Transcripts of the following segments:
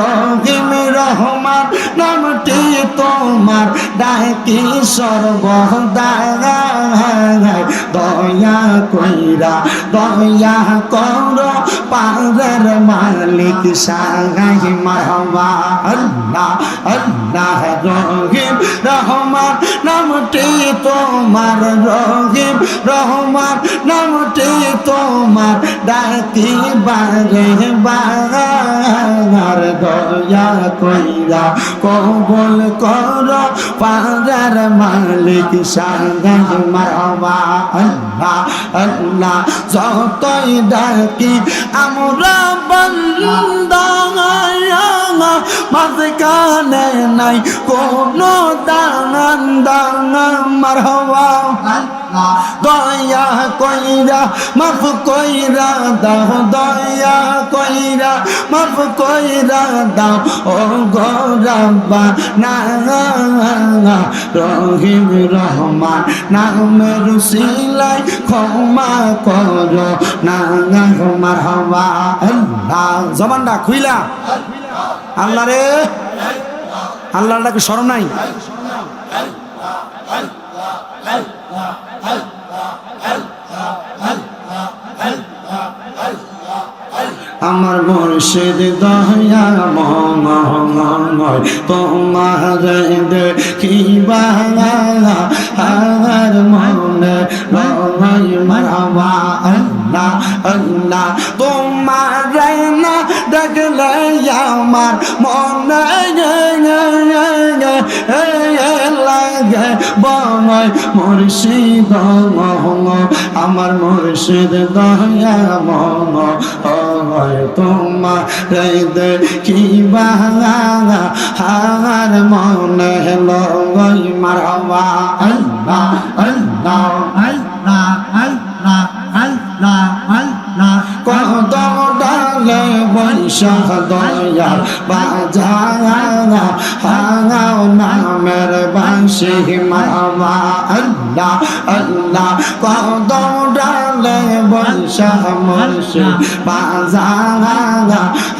রহিম রহমান নামটি তোমার ডাকি সর্বদায়? দয়া কইরা, দয়া কর, পারের মালিক সাগাই মারবা। আল্লাহ আল্লাহ রহিম, রহমান নামটি তোমার, রহিম, রহমান নামটি তোমার ডাকি বারে বার দয়া কইরা কবল কর। পারার মালিক সাগাই মারবা আল্লাহ আল্লাহ, যতই ডাকি, আমরা বন্দা মাঝখানে নাই কোনো দান দান মারহবা দয়া কইরা, মাফ কইরা দাও, দয়া কইরা, মাফ কইরা দাও। ও গরাব্বা না রহিম রহমান, নামের সিলাই ক্ষমা করো। না মারহবা, আল্লাহ। জবানটা খুইলা। আল্লাহ রে। আল্লাহর ডাকে স্মরণ নাই। আমার মুর্শিদ দয়া মঙ্গল তোমার দেখি বাংলা আমার মনে রঙাই মারবা আল্লাহ আল্লাহ মুর্শিদ আমার মুর্শিদ দয়া মঙ্গ তোমার দেখিবা হার মনে লগই মারবা আল্লাহ আল্লাহ আল্লাহ আল্লাহ আল্লাহ আল্লাহ ডালে বৈশাখ দয়া বাজা হাঙাও নামের বাঁশি মারবা আল্লাহ আল্লাহ কদম ডালে বৈশাখ মর্ষি বাজা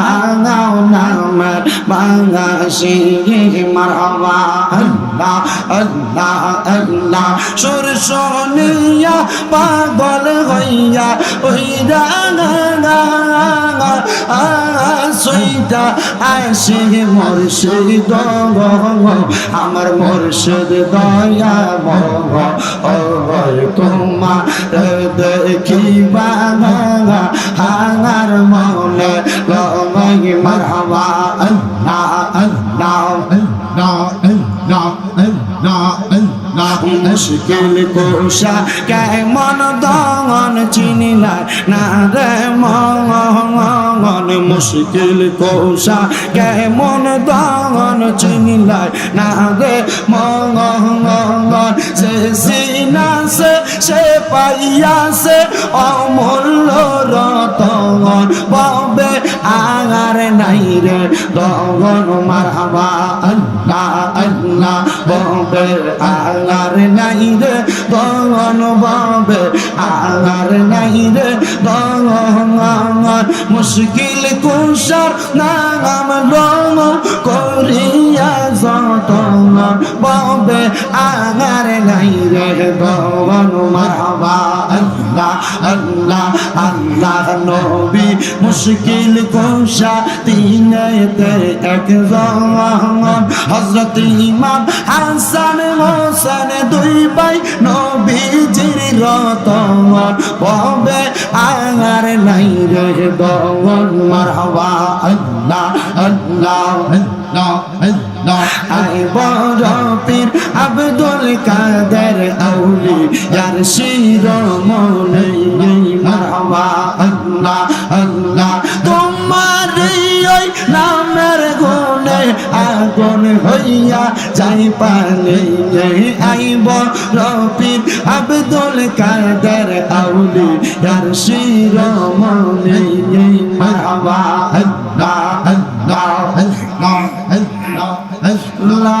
হাঙাও নামের বাঙাশি মারবা আল্লাহ আল্লাহ আল্লাহ, সুর সোনিয়া পাগল হইয়া ওই সইটা আসে মুর্শিদ আমার মুর্শিদ দয়া মগ তোমার দেখিবা হাঙার মনে লগাই মারহাবা, আল্লাহ আল্লাহ। মুশকিল কোষা কেমন না রে মঙ্গন মুশকিল কোষা কেমন চিনিলার না রে মঙ্গন সে সিনাসে সে পাইয়াছে অমূল্য রতন পাবে আগার নাই রে দগন মারহাবা আল্লাহ আল্লাহ ববে আগার নাই রে দগন বাবে আর নাই রে দগন মুশকিল কুশার নাম রঙ করিয়া যতন বাবে আর নাই রে দগন মারহাবা আল্লাহ আল্লাহ আল্লাহ নবী মুশকিল কুশা তিনেতে এক রহমান হজরত ইমাম হাসান হোসেন দুই ভাই নবীজির রতন ববে আগার নাই রে দগন মারহাবা আল্লাহ আল্লাহ আল্লাহ আব্দুল কাদের আউলি ইয়ার শির মনে মারহাবা, আল্লাহ আল্লাহ। তোমার ওই নামের গুণে আগুন হইয়া যাই পানে আইব রফিক আব্দুল কাদের আউলি ইয়ার শির মনে মারহাবা আল্লাহ আল্লাহ আল্লাহ আল্লাহ।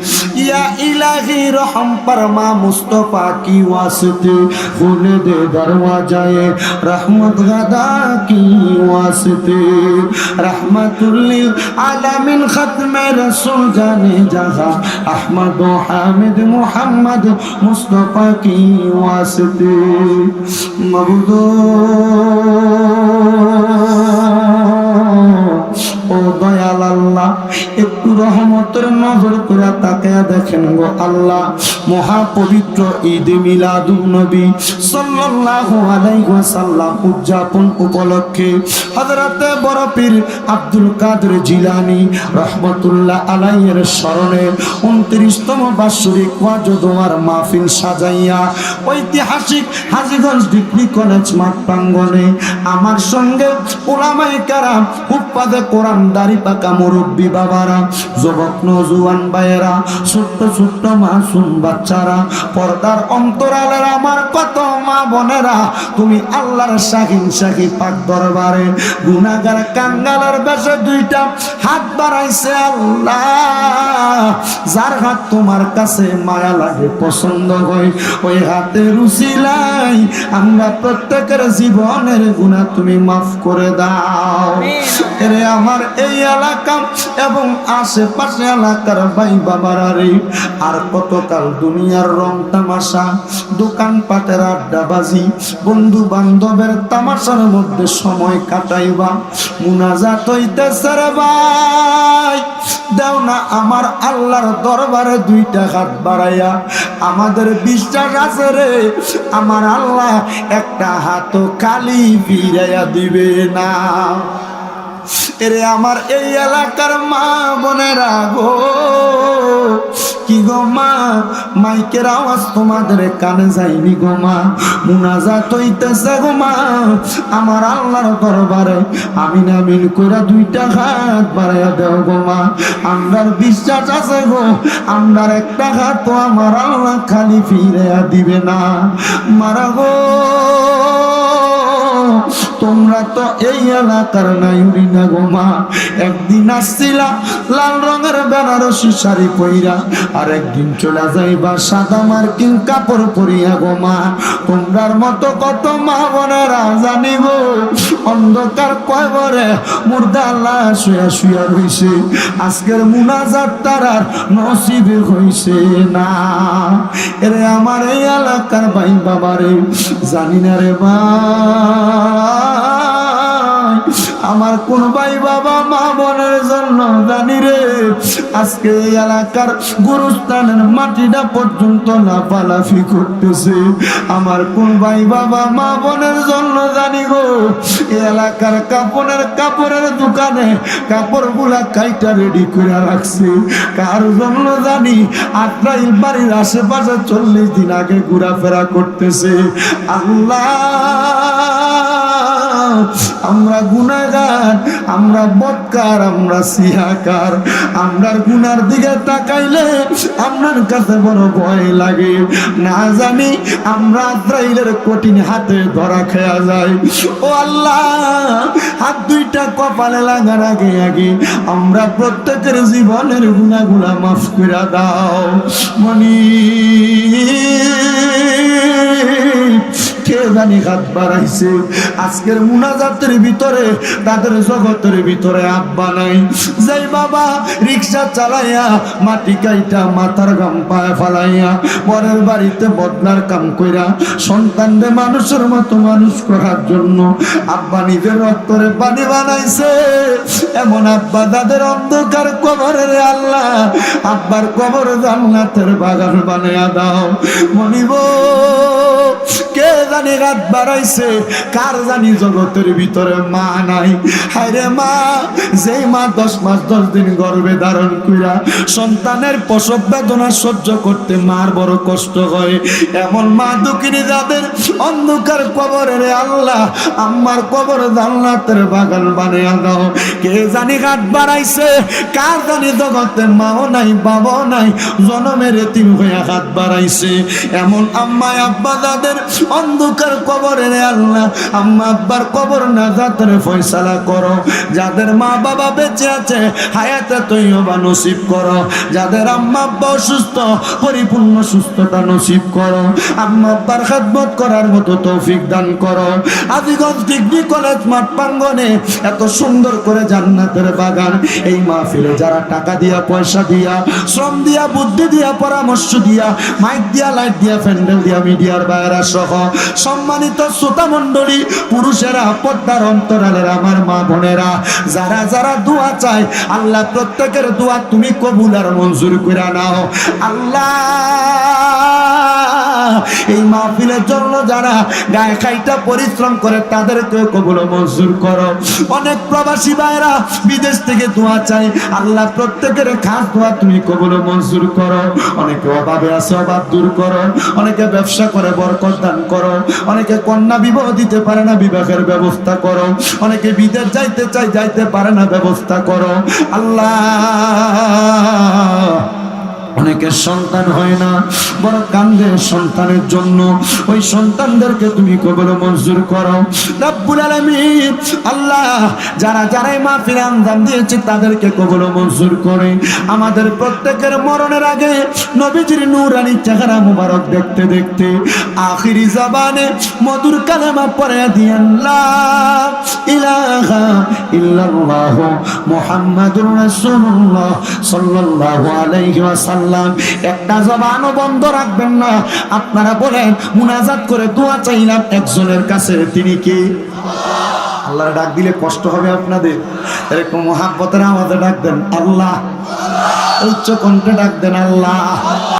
ইয়া ইলাহি রহম পরমা মুস্তফা কি ওয়াসতে, খুলে দে দরওয়াজায়ে, রহমত গাদা কি ওয়াসতে। রহমতুল্লিল আলামিন খতমে রসুল জানে জাহা আহমদ ও হামিদ মুহাম্মদ মুস্তফা কি ওয়াসতে। মবুদ একটু রহমতের নজর করে তাকে দেখেন গো আল্লাহ, মহাপবিত্র ঈদ মিলাদুন নবী সাল্লাল্লাহু আলাইহি ওয়াসাল্লাম উদযাপন উপলক্ষে হযরতে বড় পীর আব্দুল কাদের জিলানী রাহমাতুল্লাহ আলাইহির স্মরণে 29তম বাৎসরিক ওয়াজ দোয়ার মাহফিল সাজাইয়া ঐতিহাসিক হাজীগঞ্জ ডিগ্রি কলেজ মাঠ প্রাঙ্গণে আমার সঙ্গে ওলামায়ে কারাম হুপ্পাদে কোরআন দাড়ি পাকা মুরব্বী বাবারা যুবক নজুয়ান ভাইয়েরা ছোট্ট ছোট্ট মাসুম বাচ্চারা পর্দার অন্তরালের আমার কত মা বোনেরা তুমি আল্লাহর শাহিন শাহি পাক দরবারে গুনাগার কাঙ্গালের বেশে দুইটা হাত বাড়াইছে আল্লাহ। যার হাত তোমার কাছে মায়া লাগে পছন্দ হয় ওই হাতে রুচিলাই আমরা প্রত্যেকের জীবনের গুণা তুমি মাফ করে দাও। এরে আমার এই এলাকা এবং আশেপাশে এলাকার ভাই বাবারা রে আর কতকাল দুনিয়ার রং তামাশা দোকান দোকানপাটের আড্ডাবাজি বন্ধু বান্ধবের তামাশার মধ্যে সময় কাটাইবা, মুনাজাত হইতেছে রে ভাই। দেও না আমার আল্লাহর দরবারে দুইটা হাত বাড়াইয়া, আমাদের বিশ্বাস আছে রে, আমার আল্লাহ একটা হাত খালি ফিরাইয়া দিবে না। এরে আমার এই এলাকার মা বোনেরা গো। কি গো মা? মাইকের আওয়াজ তোমাদের কানে যাইনি গো মা। মুনাজাত হইতেছে গো মা। আমার আল্লাহর দরবারে আমিন আমিন কইরা দুইটা হাত বাড়াইয়া দেও গো মা। আমরার বিশ্বাস আছে গো। আমরার একটা হাত তো আমার আল্লাহ খালি ফিরাইয়া দিবে না। মারা গো। তোমরা তো এই এলাকার নাইরি না গোমা একদিন আসছিলা লাল রঙের বেনারসি শাড়ি পইরা, আর একদিন চলে যাইবা সাদা মার্কিন কাপড় পরিয়া গোমা তোমরার মতো কত মা বোনেরা জানিব অন্ধকার কয়বরে মুর্দা শুয়া শুয়া রইছে। আজকের মুনাজাত তারার নসিবে হইছে না। এরে আমার এই এলাকার ভাই বাবারে, জানি না রে মা। আমার কোন ভাই বাবা, মা বোনের জন্য জানি রে, আজকে এলাকার গুরুস্থানের মাটিটা পর্যন্ত না পালাফি করতেছে। আমার কোন ভাই বাবা, মা বোনের জন্য জানি গো এলাকার কাপড়ের কাপড়ের দোকানে কাপড়গুলা কাইটা রেডি করে রাখছে। কার জন্য জানি আটরাইল বাড়ির আশেপাশে চল্লিশ দিন আগে ঘোরাফেরা করতেছে। আল্লাহ, আমরা গুনাগার আমরা বৎকার, আমরা সিহাকার। আমরার গুনার দিকে তাকাইলে আপনার কাছে বড় ভয় লাগে। না জানি আমরা আজরাইলের কঠিন হাতে ধরা খেয়া যায় ও আল্লাহ, হাত দুইটা কপালে লাগার আগে আগে আমরা প্রত্যেকের জীবনের গুণাগুলা মাফ করে দাও। মনি জানি হাত বাড়াইছে। আজকের মুনাজাতের ভিতরে, তাদের জগতের ভিতরে আব্বা নাই যাই বাবা রিক্সা চালাইয়া মাটি কাইটা মাথার গাম পায়ে ফালাইয়া পরের বাড়িতে বদনার কাম কইরা সন্তানরে মানুষের মতো মানুষ করার জন্য আব্বা নিজের রক্তরে পানি বানাইছে। এমন আব্বা তাদের অন্ধকার কবরের আল্লাহ, আব্বার কবর জান্নাতের বাগান বানাইয়া দাও। মনিব, কে জানি রাত বাড়াইছে, কার জানি জগতের ভিতরে মা নাই। হায়রে মা, যেই মা দশ মাস, দশ দিন গর্ভে ধারণ কইরা সন্তানের প্রসব বেদনা সহ্য করতে মার বড় কষ্ট হয়। এমন মা দুঃখিনী যাদের অন্ধকার কবরে রে আল্লাহ আমার কবর জান্নাতের বাগান বানিয়ে দাও। কে জানি ঘাট বাড়াইছে, কার জানি জগতে মাও নাই, বাবাও নাই, জনমের তিন হয়ে হাত বাড়াইছে। এমন আম্মা আব্বা যাদের অন্ধকার কবরে রে আল্লাহ, আম্মা আব্বার কবর না যাদের ফয়সালা করো। যাদের মা বাবা বেঁচে আছে, হায়াতে তৈবা নসিব করো। যাদের আম্মা আব্বা অসুস্থ, পরিপূর্ণ সুস্থতা নসিব করো। আম্মা আব্বার খেদমত করার মতো তৌফিক দান করো। আদিগঞ্জ ডিগ্রি কলেজ মাঠ প্রাঙ্গনে এত সুন্দর করে জান্নাতের বাগান। এই মাহফিলে যারা টাকা দিয়া, পয়সা দিয়া, শ্রম দিয়া, বুদ্ধি দিয়া, পরামর্শ দিয়া, মাইক দিয়া, লাইট দিয়া, প্যান্ডেল দিয়া, মিডিয়ার বাইরা সহ সম্মানিত শ্রোতা মণ্ডলী, পুরুষেরা পদ্মার অন্তরালের আমার মা বোনেরা, যারা যারা দোয়া চায়, আল্লাহ প্রত্যেকের দোয়া তুমি কবুল আর মঞ্জুর করে নাও। আল্লাহ এই মাহফিলের জন্য যারা গায়ে খাইটা পরিশ্রম করে তাদেরকে কবুল মঞ্জুর করো। অনেক প্রবাসী ভাইরা বিদেশ থেকে দোয়া চাই আল্লাহ প্রত্যেকের খাস দোয়া তুমি কবুল মঞ্জুর করো। অনেকে অভাবে আছে, অভাব দূর করো। অনেকে ব্যবসা করে, বরকত দান করো। অনেকে কন্যা বিবাহ দিতে পারে না, বিবাহের ব্যবস্থা করো। অনেকে বিদেশ যাইতে চাই যাইতে পারে না, ব্যবস্থা করো। আল্লাহ অনেকের সন্তান হয় না বড় কান্দে সন্তানের জন্য। ওই সন্তানদেরকে তুমি কবর মঞ্জুর করো। রব্বুল আলামিন আল্লাহ যারা যারাই মাহফিল আঞ্জাম দিয়েছে, তাদেরকে কবর মঞ্জুর করে। আমাদের প্রত্যেকের মরণের আগে নবীজির নূরানি চেহারা মুবারক দেখতে দেখতে, আখিরি জবানে মধুর কালেমা পড়ে দিয়েন, লা ইলাহা ইল্লাল্লাহ মুহাম্মাদুর রাসূলুল্লাহ সাল্লাল্লাহু আলাইহি ওয়াসাল্লাম। একটা জবানও বন্ধ রাখবেন না। আপনারা বলেন, মুনাজাত করে দোয়া চাইলাম একজনের কাছে, তিনি কি? আল্লাহর ডাক দিলে কষ্ট হবে আপনাদের। এরকম মহাব্বতের আমাদের ডাক দেন, আল্লাহ। উচ্চ কণ্ঠে ডাক দেন, আল্লাহ।